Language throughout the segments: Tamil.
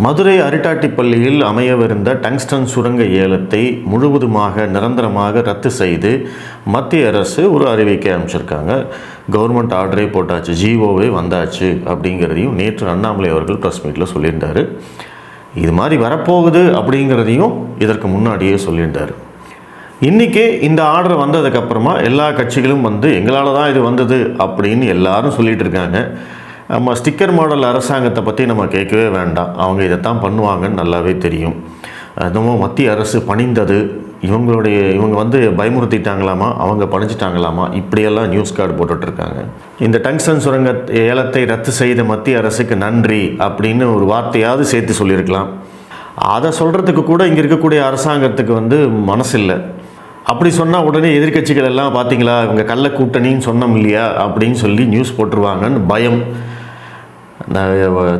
மதுரை அரிட்டாட்டிப்பள்ளியில் அமையவிருந்த டங்ஸ்டன் சுரங்க ஏலத்தை முழுவதுமாக நிரந்தரமாக ரத்து செய்து மத்திய அரசு ஒரு அறிவிக்கை அமைச்சிருக்காங்க கவர்மெண்ட் ஆர்டரே போட்டாச்சு ஜிஓவே வந்தாச்சு அப்படிங்கிறதையும் நேற்று அண்ணாமலை அவர்கள் ப்ரெஸ் மீட்டில் சொல்லியிருந்தார். இது மாதிரி வரப்போகுது அப்படிங்கிறதையும் இதற்கு முன்னாடியே சொல்லியிருந்தார். இன்றைக்கே இந்த ஆர்டர் வந்ததுக்கப்புறமா எல்லா கட்சிகளும் வந்து எங்களால் தான் இது வந்தது அப்படின்னு எல்லாரும் சொல்லிகிட்டு இருக்காங்க. நம்ம ஸ்டிக்கர் மாடல் அரசாங்கத்தை பற்றி நம்ம கேட்கவே வேண்டாம். அவங்க இதைத்தான் பண்ணுவாங்கன்னு நல்லாவே தெரியும். அதுவும் மத்திய அரசு பணிந்தது. இவங்களுடைய இவங்க வந்து பயமுறுத்திட்டாங்களாமா? அவங்க பணிச்சிட்டாங்களாமா இப்படியெல்லாம் நியூஸ் கார்டு போட்டுட்ருக்காங்க. இந்த டங்ஸ்டன் சுரங்க ஏலத்தை ரத்து செய்த மத்திய அரசுக்கு நன்றி அப்படின்னு ஒரு வார்த்தையாவது சேர்த்து சொல்லியிருக்கலாம். அதை சொல்கிறதுக்கு கூட இங்கே இருக்கக்கூடிய அரசாங்கத்துக்கு வந்து மனசில்லை. அப்படி சொன்னால் உடனே எதிர்க்கட்சிகள் எல்லாம் பார்த்தீங்களா இவங்க கள்ள கூட்டணின்னு சொன்னோம் இல்லையா அப்படின்னு சொல்லி நியூஸ் போட்டுருவாங்கன்னு பயம்.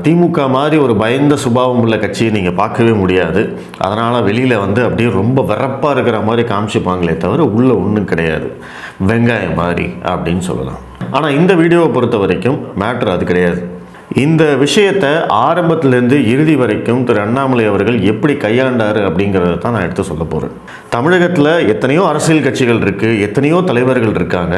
திமுக மாதிரி ஒரு பயந்த சுபாவம் உள்ள கட்சியை நீங்கள் பார்க்கவே முடியாது. அதனால் வெளியில் வந்து அப்படியே ரொம்ப வரப்பாக இருக்கிற மாதிரி காமிச்சிப்பாங்களே தவிர உள்ளே ஒன்றும் கிடையாது. வெங்காயம் மாதிரி அப்படின்னு சொல்லலாம். ஆனால் இந்த வீடியோவை பொறுத்த வரைக்கும் மேட்ரு அது கிடையாது. இந்த விஷயத்தை ஆரம்பத்திலேருந்து இறுதி வரைக்கும் திரு அண்ணாமலை அவர்கள் எப்படி கையாண்டார் அப்படிங்கிறத தான் நான் எடுத்து சொல்ல போகிறேன் தமிழகத்தில் எத்தனையோ அரசியல் கட்சிகள் இருக்குது எத்தனையோ தலைவர்கள் இருக்காங்க.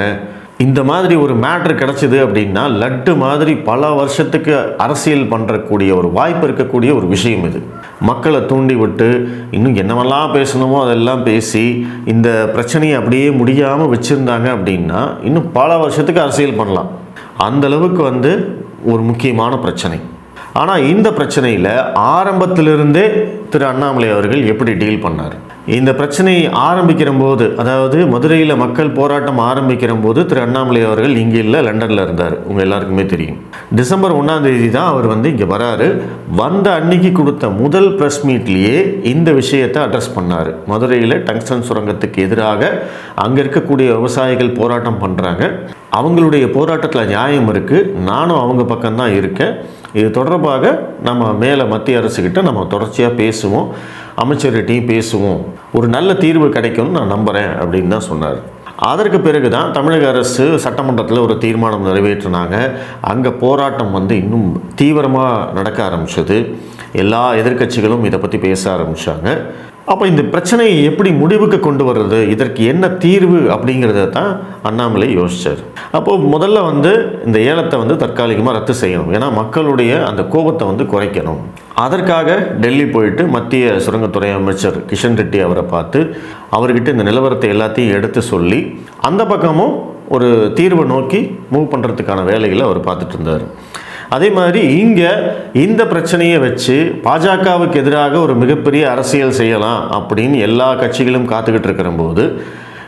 இந்த மாதிரி ஒரு மேட்ரு கிடச்சிது அப்படின்னா லட்டு மாதிரி பல வருஷத்துக்கு அரசியல் பண்ணுறக்கூடிய ஒரு வாய்ப்பு இருக்கக்கூடிய ஒரு விஷயம் இது. மக்களை தூண்டி விட்டு இன்னும் என்னவெல்லாம் பேசணுமோ அதெல்லாம் பேசி இந்த பிரச்சனையை அப்படியே முடியாமல் வச்சுருந்தாங்க அப்படின்னா இன்னும் பல வருஷத்துக்கு அரசியல் பண்ணலாம். அந்த அளவுக்கு வந்து ஒரு முக்கியமான பிரச்சனை. ஆனால் இந்த பிரச்சனையில் ஆரம்பத்திலிருந்தே திரு அண்ணாமலை அவர்கள் எப்படி டீல் பண்ணார்? இந்த பிரச்சனை ஆரம்பிக்கிற போது அதாவது மதுரையில் மக்கள் போராட்டம் ஆரம்பிக்கிற போது திரு அண்ணாமலை அவர்கள் இங்கே இல்லை லண்டனில் இருந்தார். உங்கள் எல்லாருக்குமே தெரியும். டிசம்பர் ஒன்றாந்தேதி தான் அவர் வந்து இங்கே வராரு. வந்த அன்னைக்கு கொடுத்த முதல் ப்ரெஸ் மீட்லேயே இந்த விஷயத்தை அட்ரஸ் பண்ணார். மதுரையில் டங்ஸ்டன் சுரங்கத்துக்கு எதிராக அங்கே இருக்கக்கூடிய விவசாயிகள் போராட்டம் பண்ணுறாங்க அவங்களுடைய போராட்டத்தில் நியாயம் இருக்குது நானும் அவங்க பக்கம்தான் இருக்கேன். இது தொடர்பாக நம்ம மேலே மத்திய அரசுக்கிட்ட நம்ம தொடர்ச்சியாக பேசுவோம். அமைச்சர்கிட்டையும் பேசுவோம். ஒரு நல்ல தீர்வு கிடைக்கும்னு நான் நம்புகிறேன் அப்படின்னு தான் சொன்னார். அதற்கு பிறகு தான் தமிழக அரசு சட்டமன்றத்தில் ஒரு தீர்மானம் நிறைவேற்றினாங்க. அங்கே போராட்டம் வந்து இன்னும் தீவிரமாக நடக்க ஆரம்பிச்சது. எல்லா எதிர்க்கட்சிகளும் இதை பற்றி பேச ஆரம்பித்தாங்க அப்போ இந்த பிரச்சனையை எப்படி முடிவுக்கு கொண்டு வர்றது? இதற்கு என்ன தீர்வு அப்படிங்கிறத தான் அண்ணாமலை யோசித்தார் அப்போது முதல்ல வந்து இந்த ஏலத்தை வந்து தற்காலிகமாக ரத்து செய்யணும். ஏன்னா மக்களுடைய அந்த கோபத்தை வந்து குறைக்கணும். அதற்காக டெல்லி போயிட்டு மத்திய சுரங்கத்துறை அமைச்சர் கிஷன் ரெட்டி அவரை பார்த்து அவர்கிட்ட இந்த நிலவரத்தை எல்லாத்தையும் எடுத்து சொல்லி அந்த பக்கமும் ஒரு தீர்வை நோக்கி மூவ் பண்ணுறதுக்கான வேலைகளை அவர் பார்த்துட்டு இருந்தார். அதே மாதிரி இங்கே இந்த பிரச்சனையை வச்சு பாஜகவுக்கு எதிராக ஒரு மிகப்பெரிய அரசியல் செய்யலாம் அப்படின்னு எல்லா கட்சிகளும் காத்துக்கிட்டு இருக்கிற போது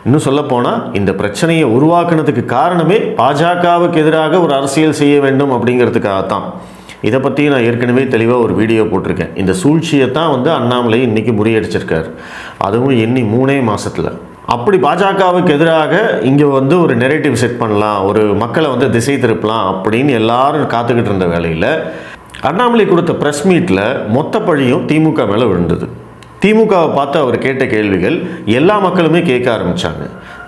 இன்னும் சொல்லப்போனால் இந்த பிரச்சனையை உருவாக்குனதுக்கு காரணமே பாஜகவுக்கு எதிராக ஒரு அரசியல் செய்ய வேண்டும் அப்படிங்கிறதுக்காகத்தான். இதை பற்றி நான் ஏற்கனவே தெளிவாக ஒரு வீடியோ போட்டிருக்கேன். இந்த சூழ்ச்சியை தான் வந்து அண்ணாமலை இன்றைக்கி முறியடிச்சிருக்கார். அதுவும் எண்ணி மூணே மாதத்தில் அப்படி பாஜகவுக்கு எதிராக இங்கே வந்து ஒரு நெரேட்டிவ் செட் பண்ணலாம் ஒரு மக்களை வந்து திசை திருப்பலாம் அப்படின்னு எல்லாரும் காத்துக்கிட்டு இருந்த வேலையில் அண்ணாமலை கொடுத்த ப்ரெஸ் மீட்டில் மொத்த பழியும் திமுக மேலே விழுந்தது. திமுகவை பார்த்து அவர் கேட்ட கேள்விகள் எல்லா மக்களுமே கேட்க ஆரம்பித்தாங்க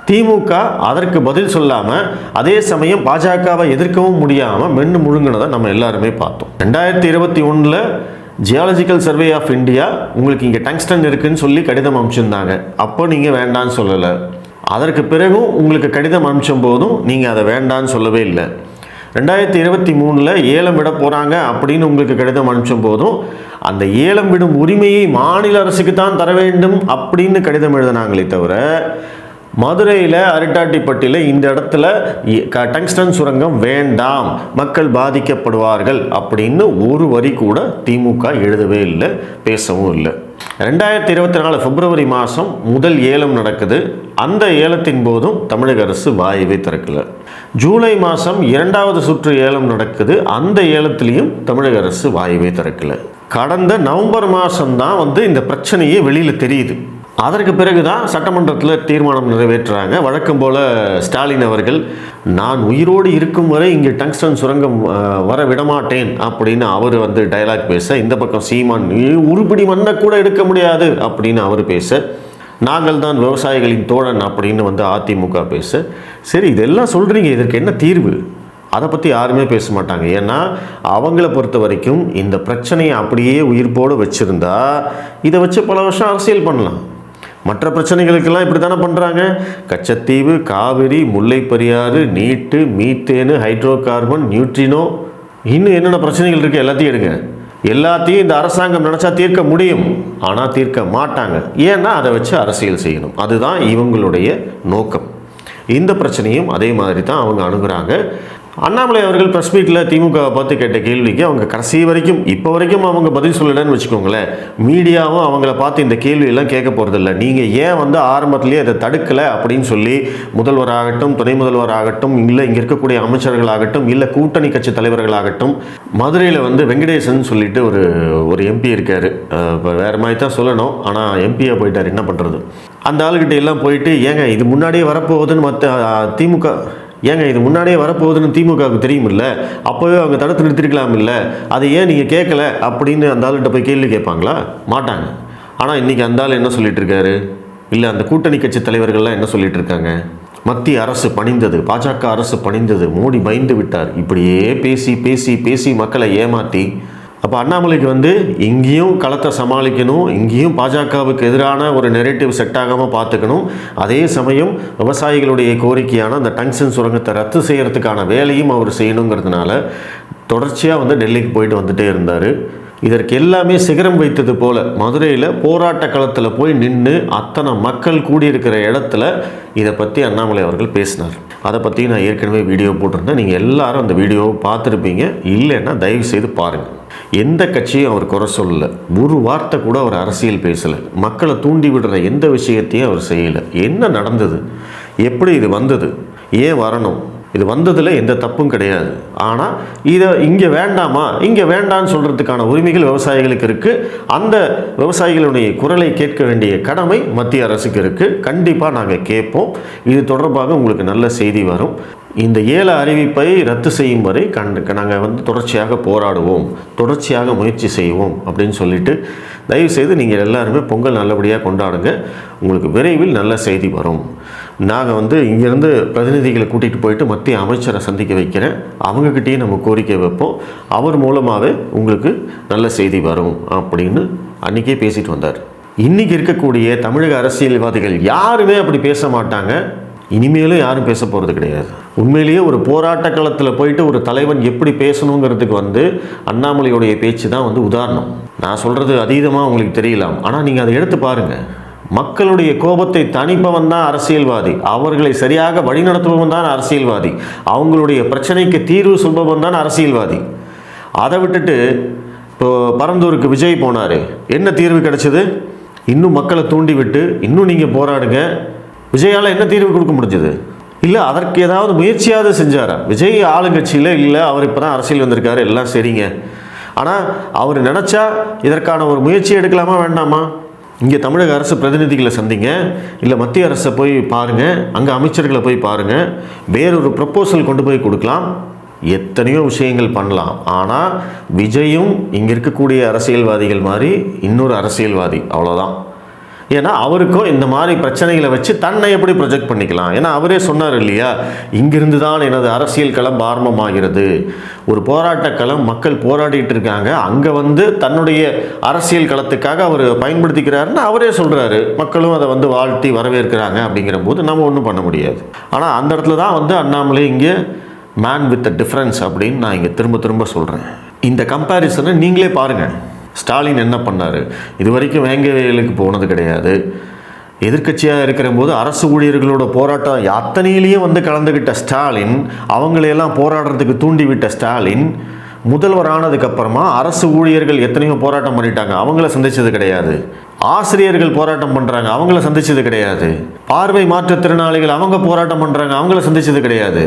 திமுக அதற்கு பதில் சொல்லாமல் அதே சமயம் பாஜகவை எதிர்க்கவும் முடியாமல் மென்று முழுங்கினதை நம்ம எல்லாருமே பார்த்தோம். ரெண்டாயிரத்தி இருபத்தி ஒன்றில் ஜியாலஜிக்கல் சர்வே ஆஃப் இந்தியா உங்களுக்கு இங்கே டங்ஸ்டன் இருக்குன்னு சொல்லி கடிதம் அனுப்பிச்சிருந்தாங்க. அப்போ நீங்கள் வேண்டான்னு சொல்லலை. அதற்கு பிறகும் உங்களுக்கு கடிதம் அனுப்பிச்சும் போதும் நீங்கள் அதை வேண்டான்னு சொல்லவே இல்லை. ரெண்டாயிரத்தி இருபத்தி மூணில் ஏலம் விட போகிறாங்க அப்படின்னு உங்களுக்கு கடிதம் அனுப்பிச்சும் போதும் அந்த ஏலம் விடும் உரிமையை மாநில அரசுக்கு தான் தர வேண்டும் அப்படின்னு கடிதம் எழுதினாங்களே தவிர மதுரையில் அரிட்டாட்டிப்பட்டியில் இந்த இடத்துல இ- க- டங்ஸ்டன் சுரங்கம் வேண்டாம் மக்கள் பாதிக்கப்படுவார்கள் அப்படின்னு ஒரு வரி கூட திமுக எழுதவே இல்லை பேசவும் இல்லை. ரெண்டாயிரத்தி இருபத்தி நாலு பிப்ரவரி மாதம் முதல் ஏலம் நடக்குது. அந்த ஏலத்தின் போதும் தமிழக அரசு வாயவே திறக்கல. ஜூலை மாதம் இரண்டாவது சுற்று ஏலம் நடக்குது. அந்த ஏலத்திலையும் தமிழக அரசு வாயவே திறக்கல. கடந்த நவம்பர் மாதம்தான் வந்து இந்த பிரச்சனையே வெளியில் தெரியுது. அதற்கு பிறகு தான் சட்டமன்றத்தில் தீர்மானம் நிறைவேற்றுறாங்க. வழக்கம் போல் ஸ்டாலின் அவர்கள் நான் உயிரோடு இருக்கும் வரை இங்கே டங்ஸ்டன் சுரங்கம் வர விடமாட்டேன் அப்படின்னு அவர் வந்து டயலாக் பேச இந்த பக்கம் சீமான் "நீ உருப்படி மண்ணை கூட எடுக்க முடியாது அப்படின்னு அவர் பேச நாங்கள் தான் விவசாயிகளின் தோழன் அப்படின்னு வந்து அதிமுக பேச சரி இதெல்லாம் சொல்கிறீங்க இதற்கு என்ன தீர்வு? அதை பற்றி யாருமே பேச மாட்டாங்க. ஏன்னா அவங்கள பொறுத்த வரைக்கும் இந்த பிரச்சனையை அப்படியே உயிர்ப்போடு வச்சுருந்தா இதை வச்சு பல வருஷம் அரசியல் பண்ணலாம். மற்ற பிரச்சனைகளுக்கெல்லாம் இப்படி தானே பண்ணுறாங்க Katchatheevu Kaveri Mullai Periyar NEET methane hydro carbon neutrino. இன்னும் என்னென்ன பிரச்சனைகள் இருக்குது எல்லாத்தையும் எடுங்க. எல்லாத்தையும் இந்த அரசாங்கம் நினச்சா தீர்க்க முடியும். ஆனால் தீர்க்க மாட்டாங்க. ஏன்னா அதை வச்சு அரசியல் செய்யணும். அதுதான் இவங்களுடைய நோக்கம். இந்த பிரச்சனையும் அதே மாதிரி தான் அவங்க அணுகிறாங்க. அண்ணாமலை அவர்கள் ப்ரெஸ் மீட்டில் திமுகவை பார்த்து கேட்ட கேள்விக்கு அவங்க கடைசி வரைக்கும் இப்போ வரைக்கும் அவங்க பதில் சொல்லலைன்னு வச்சுக்கோங்களேன். மீடியாவும் அவங்கள பார்த்து இந்த கேள்வியெல்லாம் கேட்க போகிறதில்ல நீங்கள் ஏன் வந்து ஆரம்பத்திலேயே அதை தடுக்கலை அப்படின்னு சொல்லி முதல்வராகட்டும் துணை முதல்வராகட்டும் இல்லை இங்கே இருக்கக்கூடிய அமைச்சர்களாகட்டும் இல்லை கூட்டணி கட்சி தலைவர்களாகட்டும் மதுரையில் வந்து வெங்கடேசன் சொல்லிட்டு ஒரு ஒரு எம்பி இருக்கார். இப்போ வேறு மாதிரி தான் சொல்லணும். ஆனால் எம்பியாக போயிட்டார். என்ன பண்ணுறது அந்த ஆளுகிட்ட எல்லாம் போயிட்டு ஏங்க இது முன்னாடியே வரப்போகுதுன்னு மற்ற திமுக ஏங்க இது முன்னாடியே வரப்போகுதுன்னு திமுகவுக்கு தெரியுமில்ல? அப்போவே அவங்க தடுத்து நிறுத்திருக்கலாம் இல்லை அதை ஏன் நீங்கள் கேட்கல அப்படின்னு அந்த ஆளுகிட்ட போய் கேள்வி கேட்பாங்களா? மாட்டாங்க. ஆனால் இன்றைக்கி அந்த ஆள் என்ன சொல்லிட்டு இருக்காரு இல்லை அந்த கூட்டணி கட்சி தலைவர்கள்லாம் என்ன சொல்லிட்டு இருக்காங்க மத்திய அரசு பணிந்தது பாஜக அரசு பணிந்தது மோடி பயந்து விட்டார். இப்படியே பேசி பேசி பேசி மக்களை ஏமாற்றி அப்போ அண்ணாமலைக்கு வந்து இங்கேயும் களத்தை சமாளிக்கணும் இங்கேயும் பாஜகவுக்கு எதிரான ஒரு நெரேட்டிவ் செட் ஆகாமல் பார்த்துக்கணும். அதே சமயம் விவசாயிகளுடைய கோரிக்கையான அந்த டங்ஷன் சுரங்கத்தை ரத்து செய்கிறதுக்கான வேலையும் அவர் செய்யணுங்கிறதுனால தொடர்ச்சியாக வந்து டெல்லிக்கு போயிட்டு வந்துட்டே இருந்தார். இதற்கு எல்லாமே சிகரம் வைத்தது போல. மதுரையில் போராட்ட களத்தில் போய் நின்று அத்தனை மக்கள் கூடியிருக்கிற இடத்துல இதை பற்றி அண்ணாமலை அவர்கள் பேசினார். அதை பற்றி நான் ஏற்கனவே வீடியோ போட்டிருந்தேன். நீங்கள் எல்லாரும் அந்த வீடியோவை பார்த்துருப்பீங்க. இல்லைன்னா தயவு செய்து பாருங்கள் எந்த கட்சியும் அவர் குறை சொல்லலை. ஒரு வார்த்தை கூட அவர் அரசியல் பேசலை. மக்களை தூண்டி விடுற எந்த விஷயத்தையும் அவர் செய்யலை. என்ன நடந்தது? எப்படி இது வந்தது? ஏன் வரணும்? இது வந்ததில் எந்த தப்பும் கிடையாது. ஆனால் இதை இங்கே வேண்டாமா? இங்கே வேண்டான்னு சொல்கிறதுக்கான உரிமைகள் விவசாயிகளுக்கு இருக்குது அந்த விவசாயிகளுடைய குரலை கேட்க வேண்டிய கடமை மத்திய அரசுக்கு இருக்குது கண்டிப்பாக நாங்கள் கேட்போம். இது தொடர்பாக உங்களுக்கு நல்ல செய்தி வரும். இந்த ஏல அறிவிப்பை ரத்து செய்யும் வரை கண்டு நாங்கள் வந்து தொடர்ச்சியாக போராடுவோம். தொடர்ச்சியாக முயற்சி செய்வோம் அப்படின்னு சொல்லிட்டு தயவுசெய்து நீங்கள் எல்லாருமே பொங்கல் நல்லபடியாக கொண்டாடுங்க. உங்களுக்கு விரைவில் நல்ல செய்தி வரும். நாங்கள் வந்து இங்கேருந்து பிரதிநிதிகளை கூட்டிகிட்டு போயிட்டு மத்திய அமைச்சரை சந்திக்க வைக்கிறேன். அவங்கக்கிட்டேயும் நம்ம கோரிக்கை வைப்போம். அவர் மூலமாகவே உங்களுக்கு நல்ல செய்தி வரும் அப்படின்னு அன்றைக்கே பேசிட்டு வந்தார். இன்றைக்கி இருக்கக்கூடிய தமிழக அரசியல்வாதிகள் யாருமே அப்படி பேச மாட்டாங்க. இனிமேலும் யாரும் பேச போகிறது கிடையாது. உண்மையிலேயே ஒரு போராட்ட களத்தில் போயிட்டு ஒரு தலைவன் எப்படி பேசணுங்கிறதுக்கு வந்து அண்ணாமலையுடைய பேச்சு தான் வந்து உதாரணம். நான் சொல்கிறது அதீதமாக உங்களுக்கு தெரியலாம். ஆனால் நீங்கள் அதை எடுத்து பாருங்கள் மக்களுடைய கோபத்தை தணிப்பவன் தான் அரசியல்வாதி. அவர்களை சரியாக வழிநடத்துபவன் தான் அரசியல்வாதி. அவங்களுடைய பிரச்சனைக்கு தீர்வு சொல்பவன் தான் அரசியல்வாதி. அதை விட்டுட்டு இப்போ பரந்தூருக்கு விஜய் போனார். என்ன தீர்வு கிடைச்சது? இன்னும் மக்களை தூண்டி விட்டு இன்னும் நீங்கள் போராடுங்க. விஜயால் என்ன தீர்வு கொடுக்க முடிஞ்சது? இல்லை அதற்கு ஏதாவது முயற்சியாவது செஞ்சாரா? விஜய் ஆளுங்கட்சியில் இல்லை அவர் இப்போ தான் அரசியல் வந்திருக்காரு எல்லாம் சரிங்க. ஆனால் அவர் நினச்சா இதற்கான ஒரு முயற்சி எடுக்கலாமா வேண்டாமா? இங்கே தமிழக அரசு பிரதிநிதிகளை சந்திங்க. இல்லை மத்திய அரசை போய் பாருங்கள் அங்கே அமைச்சர்களை போய் பாருங்கள் வேறொரு ப்ரப்போசல் கொண்டு போய் கொடுக்கலாம். எத்தனையோ விஷயங்கள் பண்ணலாம். ஆனால் விஜயும் இங்கே இருக்கக்கூடிய அரசியல்வாதிகள் மாதிரி இன்னொரு அரசியல்வாதி. அவ்வளோதான் ஏன்னா அவருக்கும் இந்த மாதிரி பிரச்சனைகளை வச்சு தன்னை எப்படி ப்ரொஜெக்ட் பண்ணிக்கலாம்? ஏன்னா அவரே சொன்னார் இல்லையா? இங்கிருந்து தான் எனது அரசியல் களம் ஆரம்பமாகிறது. ஒரு போராட்ட களம் மக்கள் போராடிட்டு இருக்காங்க. அங்கே வந்து தன்னுடைய அரசியல் களத்துக்காக அவர் பயன்படுத்திக்கிறாருன்னு அவரே சொல்கிறாரு மக்களும் அதை வந்து வாழ்த்தி வரவேற்கிறாங்க அப்படிங்கிற போது நம்ம ஒன்றும் பண்ண முடியாது. ஆனால் அந்த இடத்துல தான் வந்து அண்ணாமலை இங்கே மேன் வித் அ டிஃப்ரென்ஸ் அப்படின்னு நான் இங்கே திரும்ப திரும்ப சொல்கிறேன் இந்த கம்பேரிசனை நீங்களே பாருங்கள் ஸ்டாலின் என்ன பண்ணார்? இது வரைக்கும் வேங்கவேலுக்கு போனது கிடையாது. எதிர்க்கட்சியாக இருக்கிற போது அரசு ஊழியர்களோட போராட்டம் அத்தனையிலேயே வந்து கலந்துக்கிட்ட ஸ்டாலின் அவங்களையெல்லாம் போராடுறதுக்கு தூண்டிவிட்ட ஸ்டாலின் முதல்வர் ஆனதுக்கப்புறமா அரசு ஊழியர்கள் எத்தனையோ போராட்டம் பண்ணிட்டாங்க. அவங்கள சந்திச்சது கிடையாது. ஆசிரியர்கள் போராட்டம் பண்ணுறாங்க அவங்கள சந்தித்தது கிடையாது. பார்வை மாற்றுத்திறனாளிகள் அவங்க போராட்டம் பண்ணுறாங்க அவங்கள சந்தித்தது கிடையாது.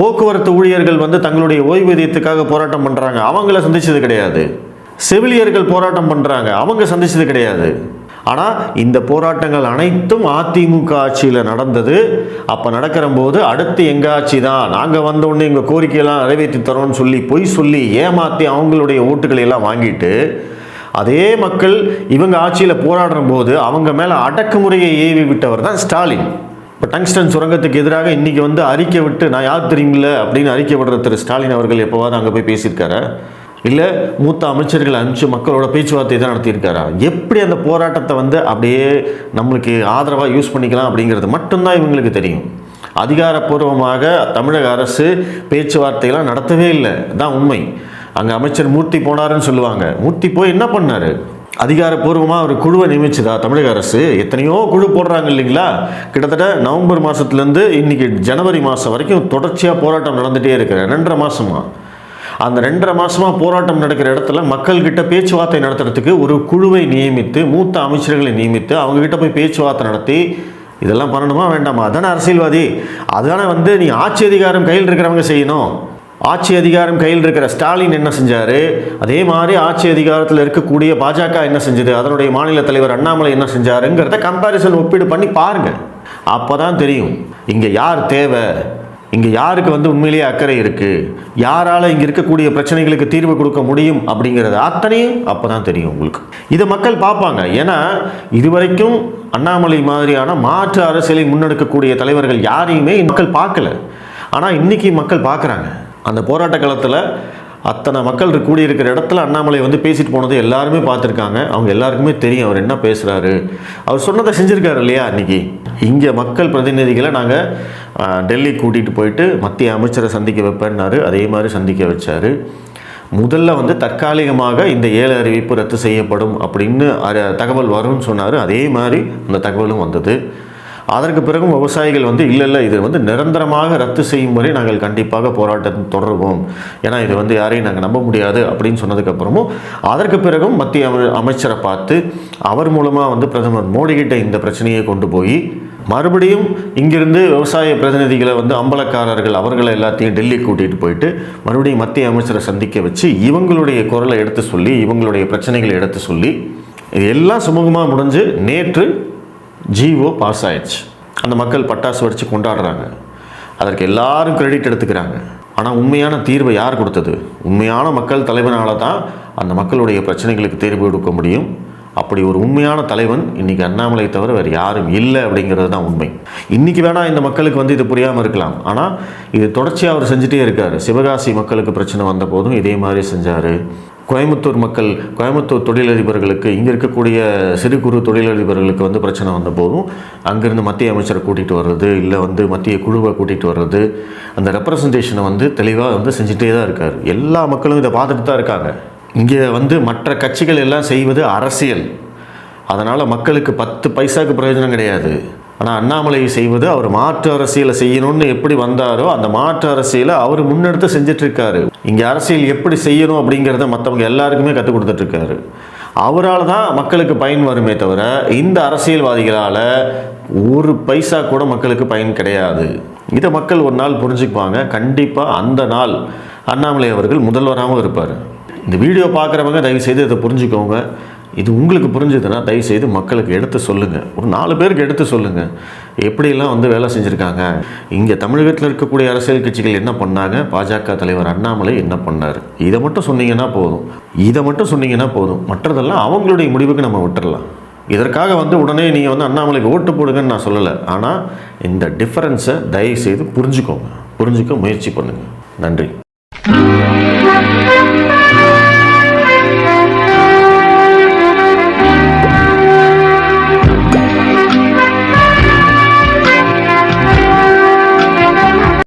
போக்குவரத்து ஊழியர்கள் வந்து தங்களுடைய ஓய்வூதியத்துக்காக போராட்டம் பண்ணுறாங்க அவங்கள சந்தித்தது கிடையாது. செவிலியர்கள் போராட்டம் பண்ணுறாங்க அவங்க சந்திச்சது கிடையாது. ஆனால் இந்த போராட்டங்கள் அனைத்தும் அதிமுக ஆட்சியில் நடந்தது. அப்போ நடக்கிற போது அடுத்து எங்கள் ஆட்சி தான்? நாங்கள் வந்தோடனே எங்கள் கோரிக்கையெல்லாம் நிறைவேற்றி தரோம்னு சொல்லி பொய் சொல்லி ஏமாற்றி அவங்களுடைய ஓட்டுகளை எல்லாம் வாங்கிட்டு அதே மக்கள் இவங்க ஆட்சியில் போராடுற போது அவங்க மேலே அடக்குமுறையை ஏவி விட்டவர் தான் ஸ்டாலின். இப்போ டங்ஸ்டன் சுரங்கத்துக்கு எதிராக இன்றைக்கி வந்து அறிக்கை விட்டு நான் யார் தெரியுங்கள அப்படின்னு அறிக்கை விடுற திரு ஸ்டாலின் அவர்கள் எப்போவாது அங்கே போய் பேசியிருக்காரு. இல்லை மூத்த அமைச்சர்களை அனுப்பிச்சு மக்களோட பேச்சுவார்த்தை தான் நடத்தியிருக்காரா? எப்படி அந்த போராட்டத்தை வந்து அப்படியே நம்மளுக்கு ஆதரவாக யூஸ் பண்ணிக்கலாம் அப்படிங்கிறது மட்டும்தான் இவங்களுக்கு தெரியும். அதிகாரப்பூர்வமாக தமிழக அரசு பேச்சுவார்த்தைகளாம் நடத்தவே இல்லை. தான் உண்மை. அங்கே அமைச்சர் மூர்த்தி போனாருன்னு சொல்லுவாங்க. மூர்த்தி போய் என்ன பண்ணார்? அதிகாரப்பூர்வமாக ஒரு குழுவை நியமிச்சதா தமிழக அரசு? எத்தனையோ குழு போடுறாங்க இல்லைங்களா? கிட்டத்தட்ட நவம்பர் மாதத்துலேருந்து இன்னைக்கு ஜனவரி மாதம் வரைக்கும் தொடர்ச்சியாக போராட்டம் நடந்துகிட்டே இருக்கிற ரெண்டரை மாதமா அந்த ரெண்டரை மாதமாக போராட்டம் நடக்கிற இடத்துல மக்கள்கிட்ட பேச்சுவார்த்தை நடத்துறதுக்கு ஒரு குழுவை நியமித்து மூத்த அமைச்சர்களை நியமித்து அவங்ககிட்ட போய் பேச்சுவார்த்தை நடத்தி இதெல்லாம் பண்ணணுமா வேண்டாமா? அதானே அரசியல்வாதி. அதானே வந்து நீ ஆட்சி அதிகாரம் கையில் இருக்கிறவங்க செய்யணும். ஆட்சி அதிகாரம் கையில் இருக்கிற ஸ்டாலின் என்ன செஞ்சார்? அதே மாதிரி ஆட்சி அதிகாரத்தில் இருக்கக்கூடிய பாஜக என்ன செஞ்சது? அதனுடைய மாநில தலைவர் அண்ணாமலை என்ன செஞ்சாருங்கிறத கம்பாரிசன் ஒப்பீடு பண்ணி பாருங்கள் அப்போ தான் தெரியும். இங்கே யார் தேவை? இங்கே யாருக்கு வந்து உண்மையிலேயே அக்கறை இருக்குது யாரால் இங்கே இருக்கக்கூடிய பிரச்சனைகளுக்கு தீர்வு கொடுக்க முடியும் அப்படிங்கிறது அத்தனையும் அப்போ தான் தெரியும் உங்களுக்கு. இதை மக்கள் பார்ப்பாங்க. ஏன்னா இதுவரைக்கும் அண்ணாமலை மாதிரியான மாற்று அரசியலை முன்னெடுக்கக்கூடிய தலைவர்கள் யாரையுமே மக்கள் பார்க்கல. ஆனால் இன்றைக்கி மக்கள் பார்க்குறாங்க. அந்த போராட்ட காலத்தில் அத்தனை மக்கள் கூடியிருக்கிற இடத்துல அண்ணாமலை வந்து பேசிட்டு போனது எல்லாருமே பார்த்துருக்காங்க. அவங்க எல்லாருக்குமே தெரியும் அவர் என்ன பேசுகிறாரு அவர் சொன்னதை செஞ்சுருக்காரு இல்லையா அன்றைக்கி இங்கே மக்கள் பிரதிநிதிகளை நாங்கள் டெல்லி கூட்டிகிட்டு போயிட்டு மத்திய அமைச்சரை சந்திக்க வைப்பேன்னாரு. அதே மாதிரி சந்திக்க வச்சார். முதல்ல வந்து தற்காலிகமாக இந்த ஏழு அறிவிப்பு ரத்து செய்யப்படும் அப்படின்னு தகவல் வரும்னு சொன்னார். அதே மாதிரி அந்த தகவலும் வந்தது. அதற்கு பிறகும் விவசாயிகள் வந்து இல்லை இல்லை இது வந்து நிரந்தரமாக ரத்து செய்யும் வரை நாங்கள் கண்டிப்பாக போராட்டத்தை தொடருவோம். ஏன்னா இது வந்து யாரையும் நாங்கள் நம்ப முடியாது அப்படின்னு சொன்னதுக்கப்புறமும் அதற்கு பிறகும் மத்திய அமை- அமைச்சரை பார்த்து அவர் மூலமாக வந்து பிரதமர் மோடிகிட்ட இந்த பிரச்சனையை கொண்டு போய் மறுபடியும் இங்கிருந்து விவசாய பிரதிநிதிகளை வந்து அம்பலக்காரர்கள் அவர்களை எல்லாத்தையும் டெல்லி கூட்டிகிட்டு போயிட்டு மறுபடியும் மத்திய அமைச்சரை சந்திக்க வச்சு இவங்களுடைய குரலை எடுத்து சொல்லி இவங்களுடைய பிரச்சனைகளை எடுத்து சொல்லி இது எல்லாம் சுமூகமாக முடிஞ்சு நேற்று ஜிஓ பாஸ் ஆயிடுச்சு. அந்த மக்கள் பட்டாசு வடித்து கொண்டாடுறாங்க. அதற்கு எல்லாரும் கிரெடிட் எடுத்துக்கிறாங்க. ஆனால் உண்மையான தீர்வை யார் கொடுத்தது? உண்மையான மக்கள் தலைவனால தான் அந்த மக்களுடைய பிரச்சனைகளுக்கு தீர்வு கொடுக்க முடியும். அப்படி ஒரு உண்மையான தலைவன் இன்றைக்கி அண்ணாமலை தவிர வேறு யாரும் இல்லை அப்படிங்கிறது தான் உண்மை. இன்றைக்கி வேணால் இந்த மக்களுக்கு வந்து இது புரியாமல் இருக்கலாம். ஆனால் இது தொடர்ச்சியாக அவர் செஞ்சுட்டே இருக்கார். சிவகாசி மக்களுக்கு பிரச்சனை வந்த போதும் இதே மாதிரி செஞ்சார். கோயம்புத்தூர் மக்கள் கோயம்புத்தூர் தொழிலதிபர்களுக்கு இங்கே இருக்கக்கூடிய சிறு குறு தொழிலதிபர்களுக்கு வந்து பிரச்சனை வந்த போதும் அங்கேருந்து மத்திய அமைச்சரை கூட்டிகிட்டு வர்றது இல்லை வந்து மத்திய குழுவை கூட்டிகிட்டு வர்றது அந்த ரெப்ரசன்டேஷனை வந்து தெளிவாக வந்து செஞ்சுட்டே தான் இருக்கார். எல்லா மக்களும் இதை பார்த்துட்டு தான் இருக்காங்க. இங்கே வந்து மற்ற கட்சிகள் எல்லாம் செய்வது அரசியல். அதனால் மக்களுக்கு பத்து பைசாக்கு பிரயோஜனம் கிடையாது. ஆனால் அண்ணாமலை செய்வது அவர் மாற்று அரசியலை செய்யணும்னு எப்படி வந்தாரோ அந்த மாற்று அரசியலை அவர் முன்னெடுத்து செஞ்சிட்ருக்காரு இங்கே அரசியல் எப்படி செய்யணும் அப்படிங்கிறத மற்றவங்க எல்லாருக்குமே கற்றுக் கொடுத்துட்ருக்காரு அவரால் தான் மக்களுக்கு பயன் வருமே தவிர இந்த அரசியல்வாதிகளால் ஒரு பைசா கூட மக்களுக்கு பயன் கிடையாது. இதை மக்கள் ஒரு நாள் புரிஞ்சுக்குவாங்க. கண்டிப்பாக அந்த நாள் அண்ணாமலை அவர்கள் முதல்வராகவும் இருப்பார். இந்த வீடியோ பார்க்குறவங்க தயவுசெய்து இதை புரிஞ்சுக்கோங்க. இது உங்களுக்கு புரிஞ்சுதுன்னா தயவுசெய்து மக்களுக்கு எடுத்து சொல்லுங்கள் ஒரு நாலு பேருக்கு எடுத்து சொல்லுங்கள் எப்படியெல்லாம் வந்து வேலை செஞ்சுருக்காங்க? இங்கே தமிழகத்தில் இருக்கக்கூடிய அரசியல் கட்சிகள் என்ன பண்ணாங்க? பாஜக தலைவர் அண்ணாமலை என்ன பண்ணார்? இதை மட்டும் சொன்னீங்கன்னா போதும். இதை மட்டும் சொன்னீங்கன்னா போதும். மற்றதெல்லாம் அவங்களுடைய முடிவுக்கு நம்ம விட்டுறலாம். இதற்காக வந்து உடனே நீங்கள் வந்து அண்ணாமலைக்கு ஓட்டு போடுங்கன்னு நான் சொல்லலை. ஆனால் இந்த டிஃப்ரென்ஸை தயவுசெய்து புரிஞ்சுக்கோங்க. புரிஞ்சுக்க முயற்சி பண்ணுங்கள் நன்றி.